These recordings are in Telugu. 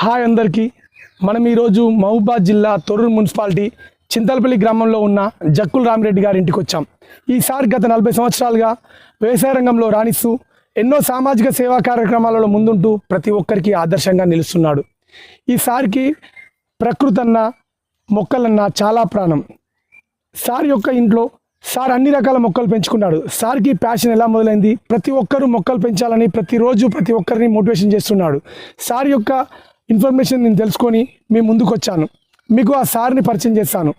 హాయ్ అందరికీ. మనం ఈరోజు మహబూబాద్ జిల్లా తొర్రూరు మున్సిపాలిటీ చింతలపల్లి గ్రామంలో ఉన్న జక్కుల రామిరెడ్డి గారి ఇంటికి వచ్చాం. ఈసారి గత నలభై సంవత్సరాలుగా వ్యవసాయ రంగంలో రాణిస్తూ ఎన్నో సామాజిక సేవా కార్యక్రమాలలో ముందుంటూ ప్రతి ఒక్కరికి ఆదర్శంగా నిలుస్తున్నాడు. ఈసారికి ప్రకృతి అన్న మొక్కలన్న చాలా ప్రాణం. సార్ యొక్క ఇంట్లో సార్ అన్ని రకాల మొక్కలు పెంచుకున్నాడు. సార్కి ప్యాషన్ ఎలా మొదలైంది? ప్రతి ఒక్కరూ మొక్కలు పెంచాలని ప్రతిరోజు ప్రతి ఒక్కరిని మోటివేషన్ చేస్తున్నాడు. సార్ యొక్క ఇన్ఫర్మేషన్ నేను తెలుసుకొని మేము ముందుకు వచ్చాను మీకు ఆ సార్ని పరిచయం చేస్తాను.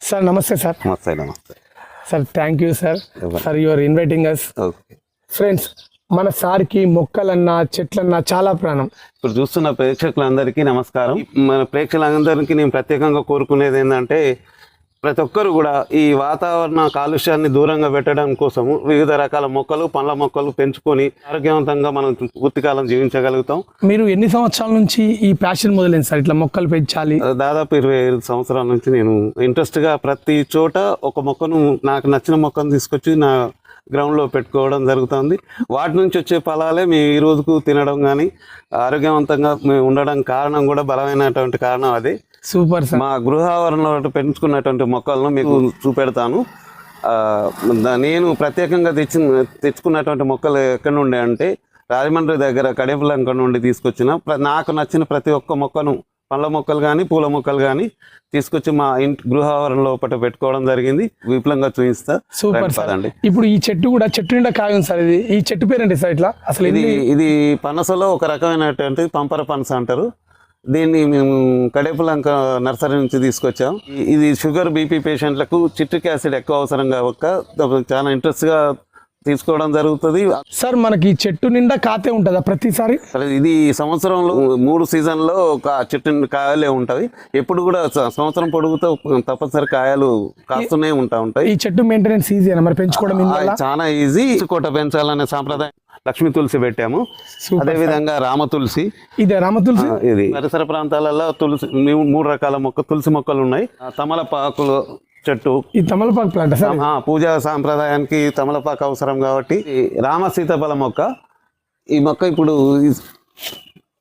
సార్ నమస్తే సార్. నమస్తే నమస్తే. Sir thank you sir? Sir your inviting us okay. Friends మన సార్కి మొక్కలన్నా చెట్లన్నా చాలా ప్రాణం. ఇప్పుడు చూస్తున్న ప్రేక్షకులందరికీ నమస్కారం. మన ప్రేక్షకులందరికీ నేను ప్రత్యేకంగా కోరుకునేది ఏంటంటే ప్రతి ఒక్కరు కూడా ఈ వాతావరణ కాలుష్యాన్ని దూరంగా పెట్టడం కోసము వివిధ రకాల మొక్కలు పండ్ల మొక్కలు పెంచుకొని ఆరోగ్యవంతంగా మనం పూర్తికాలం జీవించగలుగుతాం. మీరు ఎన్ని సంవత్సరాల నుంచి ఈ ప్యాషన్ మొదలైంది సార్? ఇట్లా మొక్కలు పెంచాలి. దాదాపు ఇరవై ఐదు సంవత్సరాల నుంచి నేను ఇంట్రెస్ట్గా ప్రతి చోట ఒక మొక్కను నాకు నచ్చిన మొక్కను తీసుకొచ్చి నా గ్రౌండ్లో పెట్టుకోవడం జరుగుతుంది. వాటి నుంచి వచ్చే ఫలాలే మేము ఈ రోజుకు తినడం కానీ ఆరోగ్యవంతంగా మేము ఉండడం కారణం కూడా బలమైనటువంటి కారణం అది. Super sir. మా గృహావరణలో పెంచుకున్నటువంటి మొక్కలను మీకు చూపెడతాను. నేను ప్రత్యేకంగా తెచ్చిన తెచ్చుకున్నటువంటి మొక్కలు ఎక్కడి నుండి అంటే రాజమండ్రి దగ్గర కడేపులంక నుండి తీసుకొచ్చిన నాకు నచ్చిన ప్రతి ఒక్క మొక్కను పండ్ల మొక్కలు కానీ పూల మొక్కలు కానీ తీసుకొచ్చి మా ఇంటి గృహావరణ లోపల పెట్టుకోవడం జరిగింది. విపులంగా చూపిస్తా. Super sir. పదండి. ఇప్పుడు ఈ చెట్టు కూడా చెట్టు నిండా కాయ ఉంది సార్ ఇది. ఈ చెట్టు పేరేంటి సార్ ఇట్లా? అసలు ఇది ఇది పనసలో ఒక రకమైనటువంటి పంపర పనస అంటారు. దీన్ని మేము కడేపులంక నర్సరీ నుంచి తీసుకొచ్చాం. ఇది షుగర్ బీపీ పేషెంట్లకు చిట్రిక్ యాసిడ్ ఎక్కువ అవసరం కావక చాలా ఇంట్రెస్ట్గా తీసుకోవడం జరుగుతుంది. సార్ మనకి చెట్టు నిండా కాతే ఉంటుందా ప్రతిసారి? ఇది సంవత్సరంలో మూడు సీజన్లో ఒక చెట్టు కాయలే ఉంటాయి ఎప్పుడు కూడా సంవత్సరం పొడుగుతో తప్పనిసరి కాయలు కాస్తూనే ఉంటా ఉంటాయి. ఈ చెట్టు మెయింటెనెన్స్ ఈజీనా మరి పెంచుకోవడం చాలా ఈజీ కోట పెంచాలనే సాంప్రదాయం లక్ష్మీ తులసి పెట్టాము. సూపర్ అదే విధంగా రామ తులసి. ఇదే రామతులసి ఆ, ఇది. పరిసర ప్రాంతాలలో తులసి మూడు రకాల మొక్క తులసి మొక్కలు ఉన్నాయి. తమలపాకులు చెట్టు. ఈ తమలపాకు ప్లాంట్ సార్? ఆ, పూజా సాంప్రదాయానికి తమలపాకు అవసరం కాబట్టి రామ సీతాఫల మొక్క. ఈ మొక్క ఇప్పుడు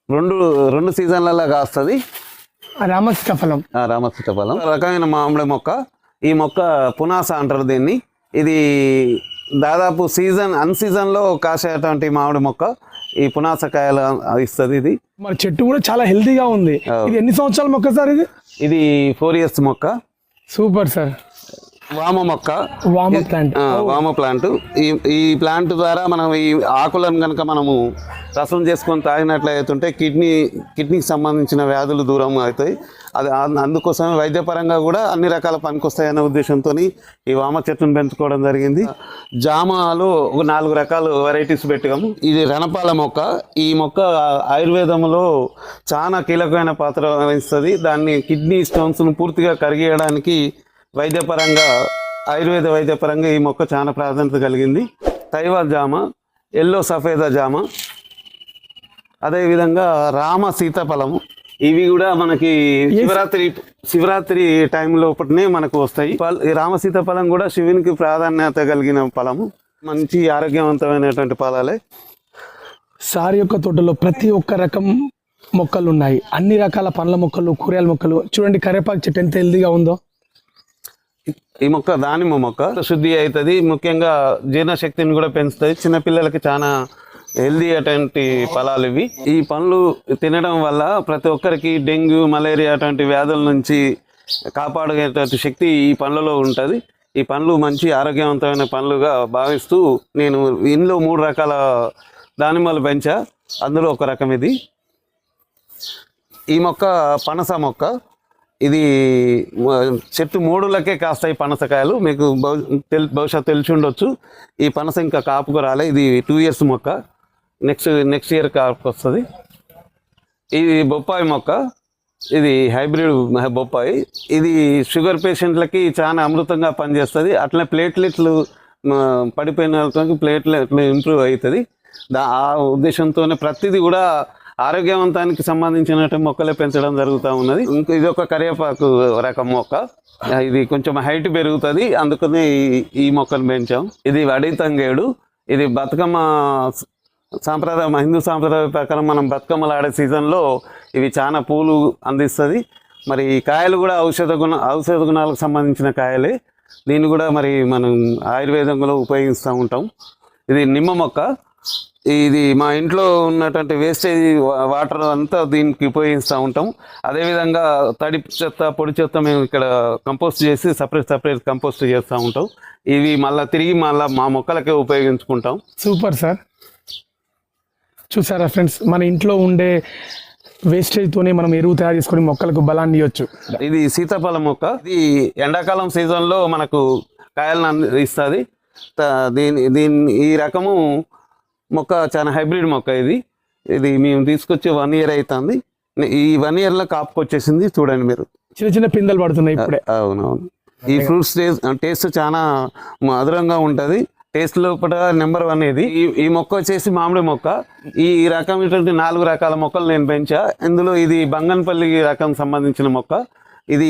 రెండు రెండు సీజన్లలో కాస్తుంది. ఆ రామసీతాఫలం ఆ రామ సీతాఫలం. రకమైన మామిడి మొక్క. ఈ మొక్క పునాస అంటారు దీన్ని. ఇది దాదాపు సీజన్ అన్ సీజన్లో కాసేటువంటి మామిడి మొక్క ఈ పునాస కాయలు ఇస్తుంది ఇది. మరి చెట్టు కూడా చాలా హెల్తీగా ఉంది. ఇది ఎన్ని సంవత్సరాల మొక్క సార్ ఇది? ఇది ఫోర్ ఇయర్స్ మొక్క. Super sir. వామ మొక్క. వామ ప్లాంట్ వామ ప్లాంట్ ఈ ఈ ప్లాంట్ ద్వారా మనం ఈ ఆకులను కనుక మనము రసం చేసుకొని తాగినట్లయితుంటే కిడ్నీ కిడ్నీకి సంబంధించిన వ్యాధులు దూరం అవుతాయి. అది అందుకోసమే వైద్యపరంగా కూడా అన్ని రకాల పనికొస్తాయనే ఉద్దేశంతో ఈ వామ చెట్టును పెంచుకోవడం జరిగింది. జామాలో ఒక నాలుగు రకాల వెరైటీస్ పెట్టాము ఇది రణపాల మొక్క. ఈ మొక్క ఆయుర్వేదంలో చాలా కీలకమైన పాత్ర వహిస్తుంది. దాన్ని కిడ్నీ స్టోన్స్ను పూర్తిగా కరిగేయడానికి వైద్యపరంగా ఆయుర్వేద వైద్యపరంగా ఈ మొక్క చాలా ప్రాధాన్యత కలిగింది. తైవాల్ జామ ఎల్లో సఫేదా జామ అదేవిధంగా రామ సీతాఫలము. ఇవి కూడా మనకి శివరాత్రి శివరాత్రి టైం లోపలనే మనకు వస్తాయి. రామ సీతాఫలం కూడా శివునికి ప్రాధాన్యత కలిగిన ఫలము. మంచి ఆరోగ్యవంతమైనటువంటి ఫలాలే సార్ యొక్క తోటలో ప్రతి ఒక్క రకం మొక్కలు ఉన్నాయి అన్ని రకాల పండ్ల మొక్కలు కూరగాయల మొక్కలు. చూడండి కరివేపాకు చెట్టు ఎంత హెల్తీగా ఉందో. ఈ మొక్క దానిమ్మ మొక్క. శుద్ధి అవుతుంది. ముఖ్యంగా జీర్ణశక్తిని కూడా పెంచుతుంది. చిన్నపిల్లలకి చాలా హెల్దీ అటువంటి ఫలాలు ఇవి. ఈ పండ్లు తినడం వల్ల ప్రతి ఒక్కరికి డెంగ్యూ మలేరియా అటువంటి వ్యాధుల నుంచి కాపాడేటువంటి శక్తి ఈ పండ్లలో ఉంటుంది. ఈ పండ్లు మంచి ఆరోగ్యవంతమైన పండ్లుగా భావిస్తూ నేను ఇందులో మూడు రకాల దానిమ్మలు పెంచా. అందులో ఒక రకం ఇది. ఈ మొక్క పనస మొక్క. ఇది చెట్టు మూడులకే కాస్తాయి పనసకాయలు. మీకు బహు- బహుశా తెలిసి ఉండొచ్చు. ఈ పనస ఇంకా కాపుకు రాలే. ఇది టూ ఇయర్స్ మొక్క. నెక్స్ట్ నెక్స్ట్ ఇయర్ కాపుకు వస్తుంది. ఇది బొప్పాయి మొక్క. ఇది హైబ్రిడ్ బొప్పాయి. ఇది షుగర్ పేషెంట్లకి చాలా అమృతంగా పనిచేస్తుంది. అట్లనే ప్లేట్లెట్లు పడిపోయిన వాళ్ళకి ప్లేట్లెట్లు ఇంప్రూవ్ అవుతుంది. దా ఆ ఉద్దేశంతోనే ప్రతిదీ కూడా ఆరోగ్యవంతానికి సంబంధించిన మొక్కలే పెంచడం జరుగుతూ ఉన్నది. ఇంకా ఇది ఒక కరివేపాకు రకం మొక్క. ఇది కొంచెం హైట్ పెరుగుతుంది అందుకనే ఈ మొక్కను పెంచాం. ఇది వడి తంగేడు ఇది బతుకమ్మ సాంప్రదాయం హిందూ సాంప్రదాయ ప్రకారం మనం బతుకమ్మలు ఆడే సీజన్లో ఇవి చాలా పూలు అందిస్తుంది. మరి ఈ కాయలు కూడా ఔషధ గుణ ఔషధ గుణాలకు సంబంధించిన కాయలే. దీన్ని కూడా మరి మనం ఆయుర్వేదంలో ఉపయోగిస్తూ ఉంటాం. ఇది నిమ్మ మొక్క. ఇది మా ఇంట్లో ఉన్నటువంటి వేస్టేజ్ వాటర్ అంతా దీనికి ఉపయోగిస్తూ ఉంటాం. అదేవిధంగా తడి చెత్త పొడి చెత్త మేము ఇక్కడ కంపోస్ట్ చేసి సపరేట్ సపరేట్ కంపోస్ట్ చేస్తూ ఉంటాం. ఇవి మళ్ళీ తిరిగి మళ్ళీ మా మొక్కలకే ఉపయోగించుకుంటాం. Super sir. చూసారా ఫ్రెండ్స్ మన ఇంట్లో ఉండే వేస్టేజ్తోనే మనం ఎరువు తయారు చేసుకొని మొక్కలకు బలాన్ని ఇవ్వచ్చు ఇది సీతాఫల మొక్క. ఇది ఎండాకాలం సీజన్లో మనకు కాయలను ఇస్తుంది. దీని దీని ఈ రకము మొక్క చాలా హైబ్రిడ్ మొక్క ఇది. ఇది మేము తీసుకొచ్చి వన్ ఇయర్ అవుతుంది ఈ వన్ ఇయర్లో కాపుకొచ్చేసింది చూడండి మీరు. చిన్న చిన్న పిందెలు పడుతున్నాయి ఇప్పుడే. అవునవును. ఈ ఫ్రూట్స్ టేస్ట్ టేస్ట్ చాలా మధురంగా ఉంటుంది. టేస్ట్ లోపల నెంబర్ వన్ ఇది. ఈ ఈ మొక్క వచ్చేసి మామిడి మొక్క. ఈ రకమైనటువంటి నాలుగు రకాల మొక్కలు నేను పెంచా. ఇందులో ఇది బంగన్పల్లి రకం సంబంధించిన మొక్క. ఇది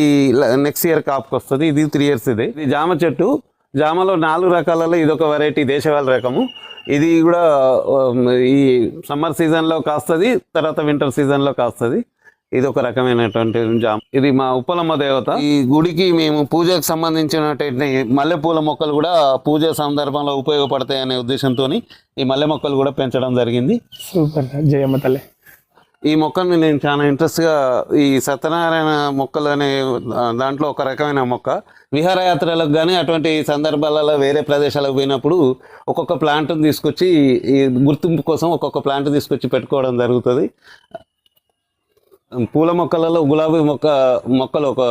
నెక్స్ట్ ఇయర్ కాపుకి వస్తుంది. ఇది త్రీ ఇయర్స్ ఇది. ఇది జామ చెట్టు. జామలో నాలుగు రకాలలో ఇది ఒక వెరైటీ దేశవాళి రకము. ఇది కూడా ఈ సమ్మర్ సీజన్లో కాస్తుంది తర్వాత వింటర్ సీజన్లో కాస్తుంది. ఇది ఒక రకమైనటువంటి జామ్. ఇది మా ఉప్పలమ్మ దేవత. ఈ గుడికి మేము పూజకు సంబంధించినటువంటి మల్లెపూల మొక్కలు కూడా పూజ సందర్భంలో ఉపయోగపడతాయి అనే ఉద్దేశంతో ఈ మల్లె మొక్కలు కూడా పెంచడం జరిగింది. సూపర్. జయమ్మ తల్లి. ఈ మొక్కని నేను చాలా ఇంట్రెస్ట్గా ఈ సత్యనారాయణ మొక్కలు అనే దాంట్లో ఒక రకమైన మొక్క. విహారయాత్రలకు కానీ అటువంటి సందర్భాలలో వేరే ప్రదేశాలకు పోయినప్పుడు ఒక్కొక్క ప్లాంట్ని తీసుకొచ్చి ఈ గుర్తింపు కోసం ఒక్కొక్క ప్లాంట్ తీసుకొచ్చి పెట్టుకోవడం జరుగుతుంది. పూల మొక్కలలో గులాబీ మొక్క మొక్కలు ఒక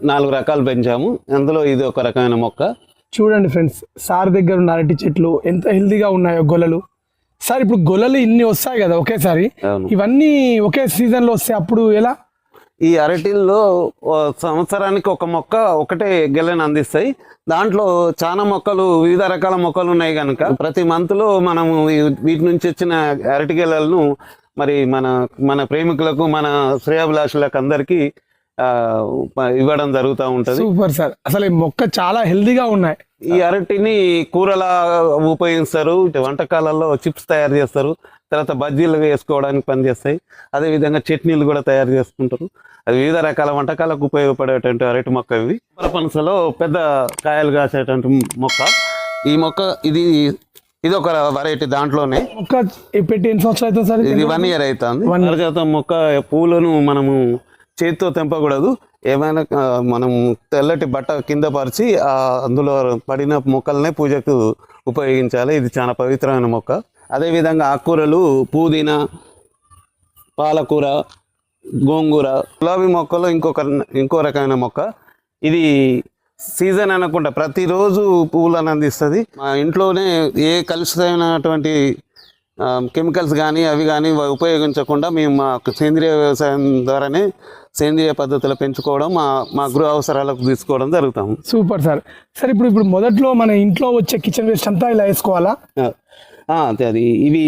నాలుగు రకాలు పెంచాము. అందులో ఇది ఒక రకమైన మొక్క. చూడండి ఫ్రెండ్స్ సార్ దగ్గర ఉన్న అరటి చెట్లు ఎంత హెల్తీగా ఉన్నాయో గొలలు సార్ ఇప్పుడు గొలలు ఇన్ని వస్తాయి కదా ఒకేసారి. ఇవన్నీ ఒకే సీజన్లో వస్తాయి అప్పుడు ఎలా? ఈ అరటిల్లో సంవత్సరానికి ఒక మొక్క ఒకటే గెలను అందిస్తాయి. దాంట్లో చాలా మొక్కలు వివిధ రకాల మొక్కలు ఉన్నాయి కనుక ప్రతి మంత్లో మనము వీటి నుంచి వచ్చిన అరటి గెలలను మరి మన మన ప్రేమికులకు మన శ్రేయాభిలాషులకు అందరికీ ఇవ్వడం జరుగుతూ ఉంటుంది. Super sir. అసలు ఈ మొక్క చాలా హెల్తీగా ఉన్నాయి. ఈ అరటిని కూరలా ఉపయోగిస్తారు వంటకాలలో చిప్స్ తయారు చేస్తారు తర్వాత బజ్జీలు వేసుకోవడానికి పనిచేస్తాయి. అదేవిధంగా చట్నీలు కూడా తయారు చేసుకుంటారు. అది వివిధ రకాల వంటకాలకు ఉపయోగపడేటువంటి అరటి మొక్క ఇవి. పనసలో పెద్ద కాయలు కాసేటువంటి మొక్క. ఈ మొక్క ఇది ఇది ఒక వెరైటీ దాంట్లోనే. మొక్క పెట్టి ఎన్ని సంవత్సరాలు అవుతుంది సార్? ఇది వన్ ఇయర్ అవుతుంది. పారిజాతం మొక్క పూలను మనము చేతితో తెంపకూడదు. ఏమైనా మనం తెల్లటి బట్ట కింద పరిచి అందులో పడిన మొక్కలనే పూజకు ఉపయోగించాలి. ఇది చాలా పవిత్రమైన మొక్క. అదేవిధంగా ఆకుకూరలు పుదీనా పాలకూర గోంగూర గులాబీ మొక్కలో ఇంకొక ఇంకో రకమైన మొక్క. ఇది సీజన్ అనకుండా ప్రతిరోజు పువ్వులను అందిస్తుంది. మా ఇంట్లోనే ఏ కలుషితమైనటువంటి కెమికల్స్ కానీ అవి కానీ ఉపయోగించకుండా మేము మా సేంద్రియ వ్యవసాయం ద్వారానే సేంద్రియ పద్ధతిలో పెంచుకోవడం మా మా గృహ అవసరాలకు తీసుకోవడం జరుగుతాం. Super sir. సార్ ఇప్పుడు ఇప్పుడు మొదట్లో మన ఇంట్లో వచ్చే కిచెన్ వేస్ట్ అంతా ఇలా వేసుకోవాలా? ఆ, అదే అది. ఇవి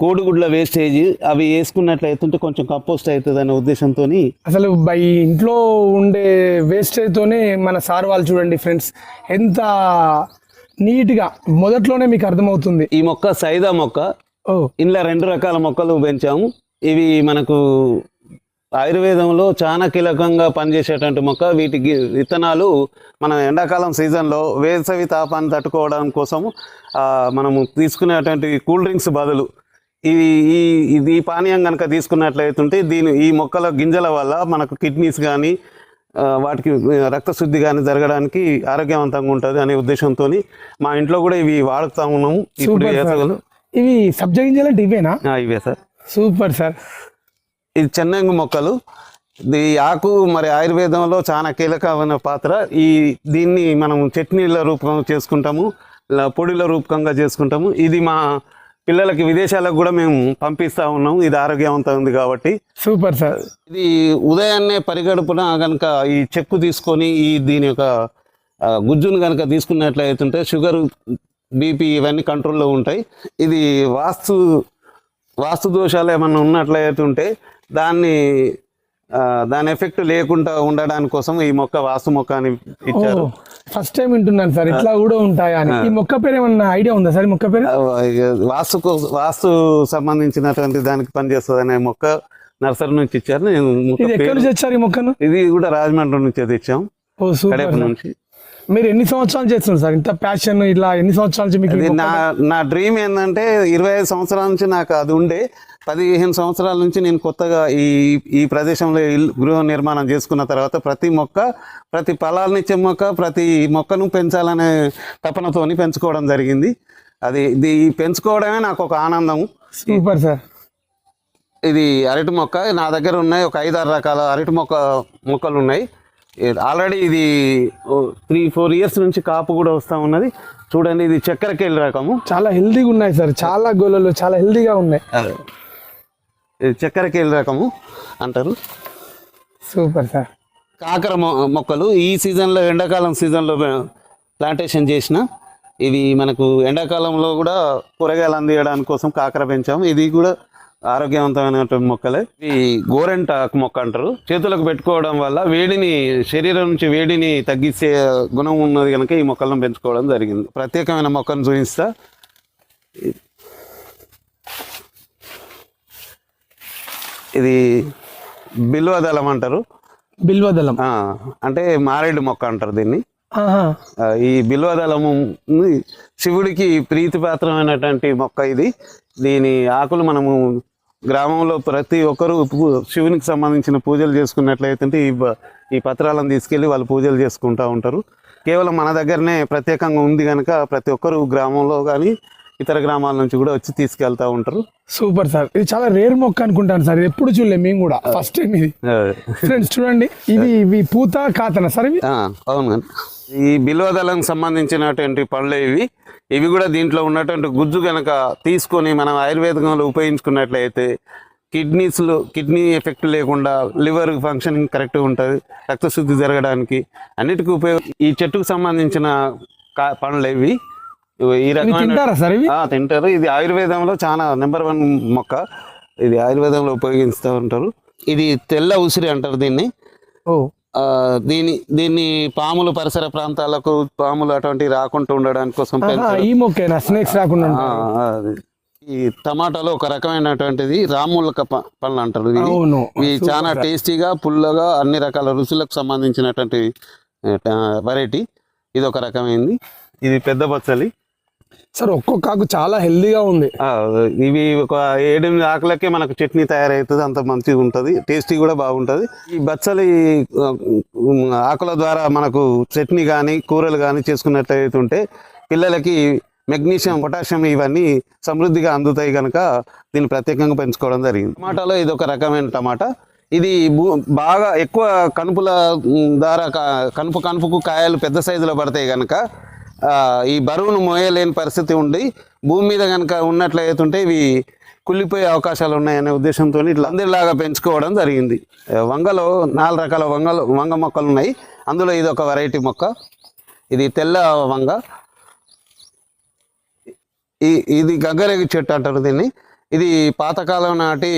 కోడిగుడ్ల వేస్టేజ్ అవి వేసుకున్నట్లయితుంటే కొంచెం కంపోస్ట్ అవుతుంది అనే ఉద్దేశంతో అసలు బై ఇంట్లో ఉండే వేస్టేజ్తోనే మన సార్ వాళ్ళు చూడండి ఫ్రెండ్స్ ఎంత నీట్గా మొదట్లోనే మీకు అర్థమవుతుంది. ఈ మొక్క సైదా మొక్క ఇందులో రెండు రకాల మొక్కలు పెంచాము. ఇవి మనకు ఆయుర్వేదంలో చాలా కీలకంగా పనిచేసేటువంటి మొక్క. వీటికి విత్తనాలు మన ఎండాకాలం సీజన్లో వేసవి తాపాన్ని తట్టుకోవడం కోసం మనము తీసుకునేటువంటి కూల్ డ్రింక్స్ బదులు ఇది ఈ ఇది ఈ పానీయం కనుక తీసుకున్నట్లయితుంటే దీని ఈ మొక్కల గింజల వల్ల మనకు కిడ్నీస్ కానీ వాటికి రక్తశుద్ధి కానీ జరగడానికి ఆరోగ్యవంతంగా ఉంటుంది అనే ఉద్దేశంతో మా ఇంట్లో కూడా ఇవి వాడుతూ ఉన్నాము. ఇప్పుడు ఇవి సబ్జా గింజలు ఇవేనా ఇవే సార్. Super sir. ఇది చెన్నంగి మొక్కలు. ఈ ఆకు మరి ఆయుర్వేదంలో చాలా కీలకమైన పాత్ర. ఈ దీన్ని మనం చట్నీల రూపంగా చేసుకుంటాము పొడిల రూపకంగా చేసుకుంటాము. ఇది మా పిల్లలకి విదేశాలకు కూడా మేము పంపిస్తూ ఉన్నాము ఇది ఆరోగ్యవంతం ఉంది కాబట్టి. Super sir. ఇది ఉదయాన్నే పరిగడుపున కనుక ఈ చెక్కు తీసుకొని ఈ దీని యొక్క గుజ్జును కనుక తీసుకున్నట్లయితుంటే షుగర్ బీపీ ఇవన్నీ కంట్రోల్లో ఉంటాయి. ఇది వాస్తు వాస్తు దోషాలు ఏమన్నా ఉన్నట్లయితుంటే దాన్ని దాని ఎఫెక్ట్ లేకుండా ఉండడానికి కోసం ఈ మొక్క వాస్తు మొక్క అని ఇచ్చారు ఫస్ట్ టైం వింటున్నాను సార్. ఇట్లా కూడా ఉంటాయా అని. ఈ మొక్క పేరు ఏమన్నా ఐడియా ఉందా సార్? మొక్క పేరు? వాస్తుకు వాస్తు సంబంధించినటువంటి దానికి పనిచేస్తుంది అనే మొక్క నర్సరీ నుంచి ఇచ్చారు. నేను ఎక్కడి నుంచి ఈ మొక్కను? ఇది కూడా రాజమండ్రి నుంచి తెచ్చాం. కడప నుంచి. మీరు ఎన్ని సంవత్సరాలు చేస్తున్నారు సార్? ఇంత ప్యాషన్ ఇట్లా ఎన్ని సంవత్సరాల నుంచి మీకు నా నా డ్రీమ్ ఏంటంటే ఇరవై ఐదు సంవత్సరాల నుంచి నాకు అది ఉండే. పదిహేను సంవత్సరాల నుంచి నేను కొత్తగా ఈ ఈ ప్రదేశంలో గృహ నిర్మాణం చేసుకున్న తర్వాత ప్రతి మొక్క ప్రతి ఫలాలనిచ్చే మొక్క ప్రతి మొక్కను పెంచాలనే తపనతోని పెంచుకోవడం జరిగింది. అది ఇది పెంచుకోవడమే నాకు ఒక ఆనందం సూపర్ సార్. ఇది అరటి మొక్క. నా దగ్గర ఉన్నాయి ఒక ఐదు ఆరు రకాల అరటి మొక్క మొక్కలు ఉన్నాయి. ఆల్రెడీ ఇది త్రీ ఫోర్ ఇయర్స్ నుంచి కాపు కూడా వస్తూ ఉన్నది. చూడండి ఇది చక్కెరకేళి రకము. చాలా హెల్దీగా ఉన్నాయి సార్. చాలా గోళలు చాలా హెల్దీగా ఉన్నాయి. ఇది చక్కెరకేళి రకము అంటారు. Super sir. కాకర మొక్కలు ఈ సీజన్లో ఎండాకాలం సీజన్లో ప్లాంటేషన్ చేసిన ఇవి మనకు ఎండాకాలంలో కూడా కూరగాయలు అందియడానికి కోసం కాకర పెంచాము. ఇది కూడా ఆరోగ్యవంతమైనటువంటి మొక్కలే. ఇది గోరెంటాకు మొక్క అంటారు. చేతులకు పెట్టుకోవడం వల్ల వేడిని శరీరం నుంచి వేడిని తగ్గించే గుణం ఉన్నది కనుక ఈ మొక్కలను పెంచుకోవడం జరిగింది. ప్రత్యేకమైన మొక్కను చూపిస్తా. ఇది బిల్వదళం అంటారు. బిల్వదళం అంటే మారేడు మొక్క అంటారు దీన్ని. ఈ బిల్వదళము శివుడికి ప్రీతిపాత్రమైనటువంటి మొక్క ఇది. దీని ఆకులు మనము గ్రామంలో ప్రతి ఒక్కరూ శివునికి సంబంధించిన పూజలు చేసుకున్నట్లయితే ఈ ఈ పత్రాలను తీసుకెళ్ళి వాళ్ళు పూజలు చేసుకుంటూ ఉంటారు. కేవలం మన దగ్గరనే ప్రత్యేకంగా ఉంది కనుక ప్రతి ఒక్కరు గ్రామంలో కానీ ఇతర గ్రామాల నుంచి కూడా వచ్చి తీసుకెళ్తూ ఉంటారు. Super sir. ఇది చాలా రేర్ మొక్క అనుకుంటాను సార్. ఇది ఎప్పుడు చూడలేదు మేము కూడా. ఫస్ట్ టైం ఇది. ఫ్రెండ్స్ చూడండి. ఇవి ఇవి పూత కాతన సార్ ఇవి? అవును ఈ బిల్వదళం సంబంధించినటువంటి పళ్ళు ఇవి. ఇవి కూడా దీంట్లో ఉన్నటువంటి గుజ్జు కనుక తీసుకొని మనం ఆయుర్వేదంలో ఉపయోగించుకున్నట్లయితే కిడ్నీస్లో కిడ్నీ ఎఫెక్ట్ లేకుండా లివర్ ఫంక్షనింగ్ కరెక్ట్గా ఉంటుంది రక్తశుద్ధి జరగడానికి. అన్నిటికీ ఉపయోగ ఈ చెట్టుకు సంబంధించిన కా పండ్లు ఇవి. ఈ రకమైన తింటారా. ఇది ఆయుర్వేదంలో చాలా నెంబర్ వన్ మొక్క. ఇది ఆయుర్వేదంలో ఉపయోగిస్తూ ఉంటారు. ఇది తెల్ల ఉసిరి అంటారు దీన్ని. ఓ. దీని దీన్ని పాములు పరిసర ప్రాంతాలకు పాములు అటువంటివి రాకుండా ఉండడానికి కోసం. ఈ మొక్కేనా? స్నేక్స్ రాకుండా. ఈ టమాటాలో ఒక రకమైనటువంటిది రాములక ప- పళ్ళు అంటారు ఇవి చాలా టేస్టీగా పుల్లగా అన్ని రకాల రుచులకు సంబంధించినటువంటి వెరైటీ ఇది ఒక రకమైంది. ఇది పెద్ద బచ్చలి సార్ ఒక్కొక్క ఆకు చాలా హెల్దీగా ఉంది. ఇవి ఒక ఏడెనిమిది ఆకులకే మనకు చట్నీ తయారవుతుంది అంత మంచిగా ఉంటుంది టేస్టీ కూడా బాగుంటుంది. ఈ బచ్చలి ఆకుల ద్వారా మనకు చట్నీ కానీ కూరలు కానీ చేసుకున్నట్లయితే ఉంటే పిల్లలకి మెగ్నీషియం పొటాషియం ఇవన్నీ సమృద్ధిగా అందుతాయి కనుక దీన్ని ప్రత్యేకంగా పెంచుకోవడం జరిగింది. టమాటాలో ఇది ఒక రకమైన టమాటా. ఇది బాగా ఎక్కువ కనుపుల ద్వారా కనుపు కనుపుకు కాయలు పెద్ద సైజులో పడతాయి కనుక ఈ బరువును మోయలేని పరిస్థితి ఉండి భూమి మీద కనుక ఉన్నట్లయితుంటే ఇవి కుళ్ళిపోయే అవకాశాలు ఉన్నాయనే ఉద్దేశంతో ఇట్లా అందరిలాగా పెంచుకోవడం జరిగింది. వంగలో నాలుగు రకాల వంగలు వంగ మొక్కలు ఉన్నాయి. అందులో ఇది ఒక వెరైటీ మొక్క. ఇది తెల్ల వంగ. ఈ ఇది గంగరేగి చెట్టు అంటారు దీన్ని. ఇది పాతకాలం నాటి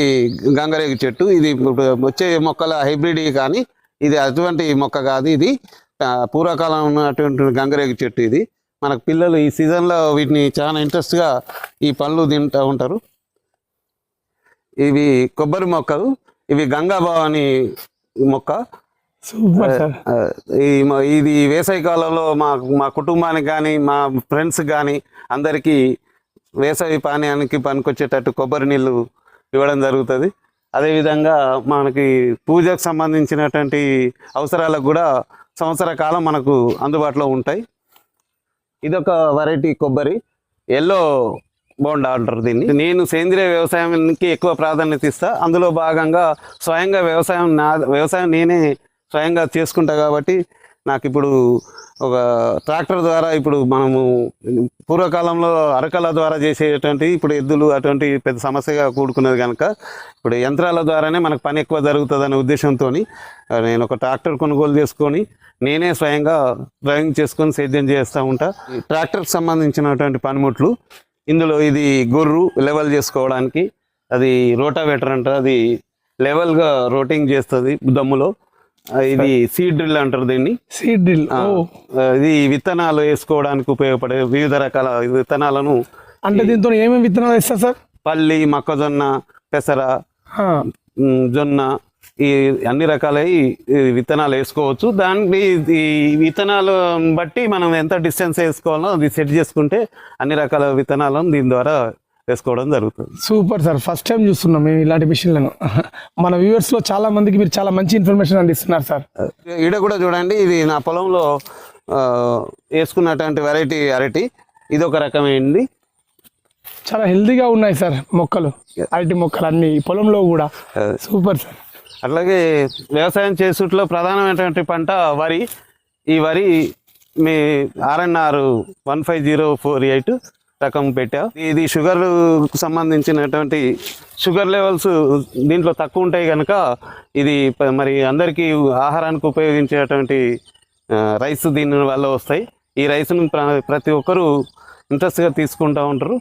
గంగరేగి చెట్టు. ఇది ఇప్పుడు వచ్చే మొక్కల హైబ్రిడ్ కానీ ఇది అటువంటి మొక్క కాదు ఇది. పూర్వకాలం ఉన్నటువంటి గంగరేగి చెట్టు ఇది. మనకు పిల్లలు ఈ సీజన్లో వీటిని చాలా ఇంట్రెస్ట్గా ఈ పళ్ళు తింటూ ఉంటారు. ఇవి కొబ్బరి మొక్కలు ఇవి గంగాభవాని మొక్క. ఇది వేసవి కాలంలో మా మా కుటుంబానికి కానీ మా ఫ్రెండ్స్ కానీ అందరికీ వేసవి పానీయానికి పనికొచ్చేటట్టు కొబ్బరి నీళ్ళు ఇవ్వడం జరుగుతుంది. అదేవిధంగా మనకి పూజకు సంబంధించినటువంటి అవసరాలకు కూడా సంవత్సర కాలం మనకు అందుబాటులో ఉంటాయి. ఇదొక వెరైటీ కొబ్బరి. ఎల్లో బోండా అంటారు దీన్ని. నేను సేంద్రియ వ్యవసాయానికి ఎక్కువ ప్రాధాన్యత ఇస్తా. అందులో భాగంగా స్వయంగా వ్యవసాయం నా వ్యవసాయం నేనే స్వయంగా చేసుకుంటా కాబట్టి నాకు ఇప్పుడు ఒక ట్రాక్టర్ ద్వారా ఇప్పుడు మనము పూర్వకాలంలో అరకల ద్వారా చేసేటువంటి ఇప్పుడు ఎద్దులు అటువంటి పెద్ద సమస్యగా కూడుకున్నది కనుక ఇప్పుడు యంత్రాల ద్వారానే మనకు పని ఎక్కువ జరుగుతుంది అనే ఉద్దేశంతో నేను ఒక ట్రాక్టర్ కొనుగోలు చేసుకొని నేనే స్వయంగా డ్రైవింగ్ చేసుకొని సేద్యం చేస్తూ ఉంటా. ట్రాక్టర్కి సంబంధించినటువంటి పనిముట్లు ఇందులో ఇది గొర్రు లెవెల్ చేసుకోవడానికి అది రోటావేటర్ అంటారు అది లెవెల్గా రోటింగ్ చేస్తుంది దమ్ములో. ఇది సీడ్ డ్రిల్ అంటారు దీన్ని? సీడ్ డ్రిల్ ఇది విత్తనాలు వేసుకోవడానికి ఉపయోగపడే వివిధ రకాల విత్తనాలను అంటే దీంతో ఏమేమి విత్తనాలు వేస్తారు సార్? పల్లి మొక్కజొన్న పెసర జొన్న ఈ అన్ని రకాల విత్తనాలు వేసుకోవచ్చు. దాన్ని ఈ విత్తనాలు బట్టి మనం ఎంత డిస్టెన్స్ వేసుకోవాలో అది సెట్ చేసుకుంటే అన్ని రకాల విత్తనాలను దీని ద్వారా వేసుకోవడం జరుగుతుంది. Super sir. ఫస్ట్ టైం చూస్తున్నాం మేము ఇలాంటి మిషన్లను. మన వ్యూవర్స్లో చాలా మందికి మీరు చాలా మంచి ఇన్ఫర్మేషన్ అందిస్తున్నారు సార్. ఈడ కూడా చూడండి ఇది నా పొలంలో వేసుకున్నటువంటి వెరైటీ అరటి. ఇది ఒక రకమైనది చాలా హెల్తీగా ఉన్నాయి సార్ మొక్కలు. అరటి మొక్కలు అన్ని ఈ పొలంలో కూడా. Super sir. అట్లాగే వ్యవసాయం చేసుట్లో ప్రధానమైనటువంటి పంట వరి. ఈ వరి మీ RNR one five zero four eight రకం పెట్టా. ఇది షుగర్ సంబంధించినటువంటి షుగర్ లెవెల్స్ దీంట్లో తక్కువ ఉంటాయి కనుక ఇది మరి అందరికీ ఆహారానికి ఉపయోగించేటువంటి రైస్ దీని వల్ల వస్తాయి. ఈ రైస్ను ప్ర- ప్రతి ఒక్కరూ ఇంట్రెస్ట్గా తీసుకుంటూ ఉంటారు.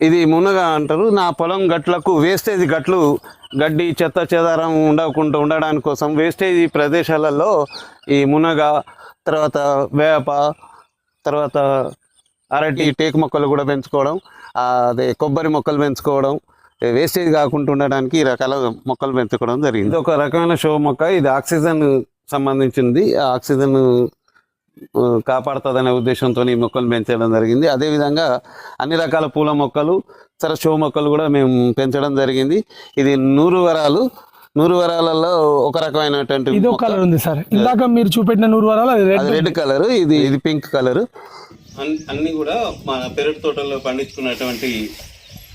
ఇది మునగ అంటారు. నా పొలం గట్లకు వేస్టేజ్ గట్లు గడ్డి చెత్త చెదారం ఉండకుండా ఉండడానికి కోసం వేస్టేజ్ ప్రదేశాలలో ఈ మునగ తర్వాత వేప తర్వాత అరటి టేకు మొక్కలు కూడా పెంచుకోవడం అదే కొబ్బరి మొక్కలు పెంచుకోవడం వేస్టేజ్ కాకుండా ఉండడానికి ఈ రకాల మొక్కలు పెంచుకోవడం జరిగింది. ఇది ఒక రకమైన షో మొక్క. ఇది ఆక్సిజన్ సంబంధించింది. ఆక్సిజన్ కాపాడుతుందనే ఉద్దేశంతో ఈ మొక్కలు పెంచడం జరిగింది. అదేవిధంగా అన్ని రకాల పూల మొక్కలు సరే షో మొక్కలు కూడా మేము పెంచడం జరిగింది. ఇది నూరు వరాలు. నూరు వరాలలో ఒక రకమైనటువంటి ఇదో. కలర్ ఉంది సార్. ఇందాక మీరు చూపెట్టిన నూరు వరాలు అది రెడ్ అది రెడ్ కలర్. ఇది ఇది పింక్ కలర్. అన్ని కూడా మన పెరటి తోటల్లో పండించుకున్నటువంటి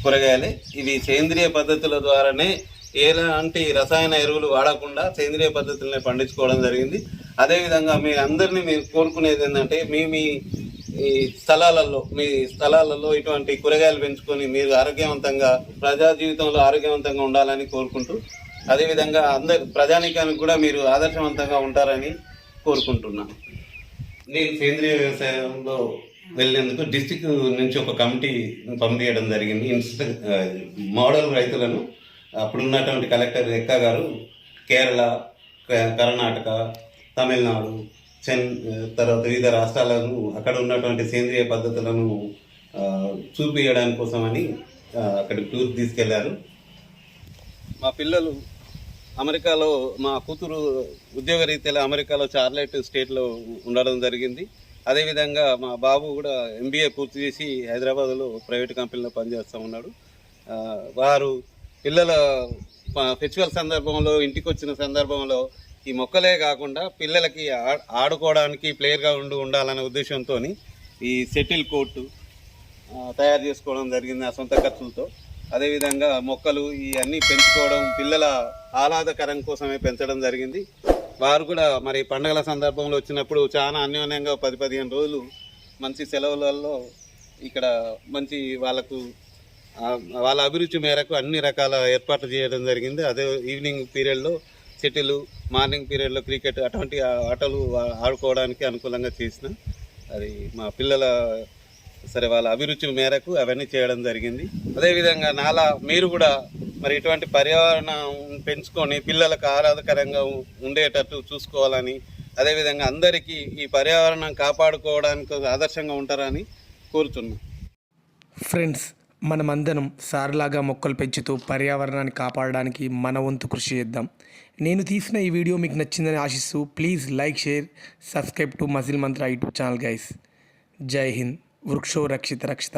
కూరగాయలే. ఇవి సేంద్రియ పద్ధతుల ద్వారానే ఎలాంటి రసాయన ఎరువులు వాడకుండా సేంద్రియ పద్ధతులనే పండించుకోవడం జరిగింది. అదేవిధంగా మీ అందరినీ మీరు కోరుకునేది ఏంటంటే మీ మీ ఈ స్థలాలలో మీ స్థలాలలో ఇటువంటి కూరగాయలు పెంచుకొని మీరు ఆరోగ్యవంతంగా ప్రజా జీవితంలో ఆరోగ్యవంతంగా ఉండాలని కోరుకుంటూ అదేవిధంగా అందరి ప్రజానికానికి కూడా మీరు ఆదర్శవంతంగా ఉంటారని కోరుకుంటున్నాను నేను సేంద్రియ వ్యవసాయంలో వెళ్ళేందుకు డిస్టిక్ నుంచి ఒక కమిటీ పంపించడం జరిగింది. ఇన్స్ట మోడల్ రైతులను అప్పుడున్నటువంటి కలెక్టర్ ఎక్క గారు కేరళ క- కర్ణాటక తమిళనాడు చెన్ తర్వాత వివిధ రాష్ట్రాలను అక్కడ ఉన్నటువంటి సేంద్రియ పద్ధతులను చూపించడానికి కోసమని అక్కడ టూర్ తీసుకెళ్ళారు. మా పిల్లలు అమెరికాలో మా కూతురు ఉద్యోగ రీతిలో అమెరికాలో చార్లెట్ స్టేట్లో ఉండడం జరిగింది. అదేవిధంగా మా బాబు కూడా ఎంబీఏ పూర్తి చేసి హైదరాబాద్లో ప్రైవేట్ కంపెనీలో పనిచేస్తూ ఉన్నాడు. వారు పిల్లల ఫెస్టివల్ సందర్భంలో ఇంటికి వచ్చిన సందర్భంలో ఈ మొక్కలే కాకుండా పిల్లలకి ఆ- ఆడుకోవడానికి ప్లేయర్గా ఉండి ఉండాలనే ఉద్దేశంతో ఈ సెటిల్ కోర్టు తయారు చేసుకోవడం జరిగింది నా సొంత ఖర్చులతో. అదేవిధంగా మొక్కలు ఇవన్నీ పెంచుకోవడం పిల్లల ఆహ్లాదకరం కోసమే పెంచడం జరిగింది. వారు కూడా మరి పండగల సందర్భంలో వచ్చినప్పుడు చాలా అన్యోన్యంగా పది పదిహేను రోజులు మంచి సెలవులలో ఇక్కడ మంచి వాళ్ళకు వాళ్ళ అభిరుచి మేరకు అన్ని రకాల ఏర్పాట్లు చేయడం జరిగింది. అదే ఈవినింగ్ పీరియడ్లో షటిల్ మార్నింగ్ పీరియడ్లో క్రికెట్ అటువంటి ఆటలు ఆడుకోవడానికి అనుకూలంగా చేసిన అది మా పిల్లల సరే వాళ్ళ అభిరుచి మేరకు అవన్నీ చేయడం జరిగింది. అదేవిధంగా నాలా మీరు కూడా మరి ఇటువంటి పర్యావరణం పెంచుకొని పిల్లలకు ఆహ్లాదకరంగా ఉండేటట్టు చూసుకోవాలని అదేవిధంగా అందరికీ ఈ పర్యావరణం కాపాడుకోవడానికి ఆదర్శంగా ఉంటారని కోరుతున్నాను ఫ్రెండ్స్ మనమందరం సార్లాగా మొక్కలు పెంచుతూ పర్యావరణాన్ని కాపాడడానికి మన వంతు కృషి చేద్దాం. నేను తీసిన ఈ వీడియో మీకు నచ్చిందని ఆశిస్తూ please like share subscribe to muscle mantra YouTube channel guys Jai Hind. వృక్షో Rakshita Rakshita